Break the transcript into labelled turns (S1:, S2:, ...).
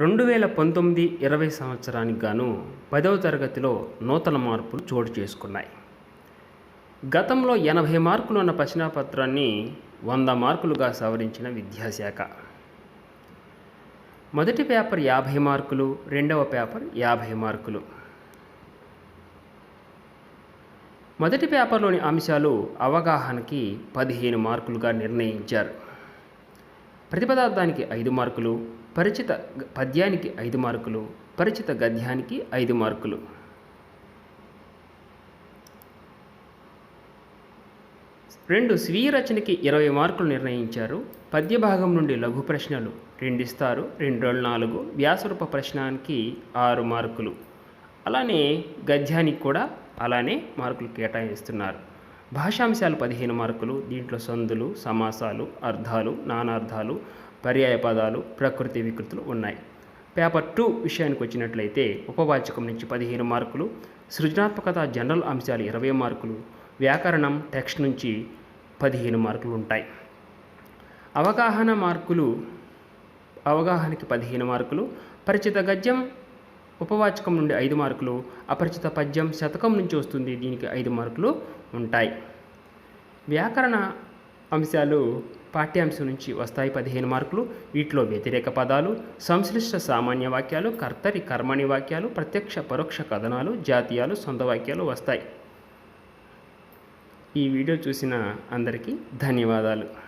S1: రెండు వేల పంతొమ్మిది ఇరవై సంవత్సరానికి గాను పదవ తరగతిలో నూతన మార్పులు చోటు చేసుకున్నాయి. గతంలో ఎనభై మార్కులు ఉన్న ప్రశ్నాపత్రాన్ని వంద మార్కులుగా సవరించిన విద్యాశాఖ. మొదటి పేపర్ యాభై మార్కులు రెండవ పేపర్ యాభై మార్కులు. మొదటి పేపర్లోని అంశాలు అవగాహనకి పదిహేను మార్కులుగా నిర్ణయించారు. ప్రతిపదార్థానికి ఐదు మార్కులు పరిచిత గ- పద్యానికి ఐదు మార్కులు పరిచిత గద్యానికి ఐదు మార్కులు. రెండు స్వీయ రచనకి ఇరవై మార్కులు నిర్ణయించారు. పద్య భాగం నుండి లఘు ప్రశ్నలు రెండు ఇస్తారు రెండు రెండు నాలుగు. వ్యాసరూప ప్రశ్నానికి ఆరు మార్కులు. అలానే గద్యానికి కూడా అలానే మార్కులు కేటాయిస్తున్నారు. భాషాంశాలు పదిహేను మార్కులు దీంట్లో సందులు సమాసాలు అర్థాలు నానార్థాలు పర్యాయ పదాలు ప్రకృతి వికృతులు ఉన్నాయి. పేపర్ టూ విషయానికి వచ్చినట్లయితే ఉపవాచకం నుంచి పదిహేను మార్కులు సృజనాత్మకత జనరల్ అంశాలు ఇరవై మార్కులు వ్యాకరణం టెక్స్ట్ నుంచి పదిహేను మార్కులు ఉంటాయి. అవగాహన మార్కులు అవగాహనకి పదిహేను మార్కులు పరిచిత గద్యం ఉపవాచకం నుండి ఐదు మార్కులు అపరిచిత పద్యం శతకం నుంచి వస్తుంది దీనికి ఐదు మార్కులు ఉంటాయి. వ్యాకరణ అంశాలు పాఠ్యాంశం నుంచి వస్తాయి పదిహేను మార్కులు. వీటిలో వ్యతిరేక పదాలు సంశ్లిష్ట సామాన్య వాక్యాలు కర్తరి కర్మణి వాక్యాలు ప్రత్యక్ష పరోక్ష కథనాలు జాతీయాలు సొంత వాక్యాలు వస్తాయి. ఈ వీడియో చూసిన అందరికీ ధన్యవాదాలు.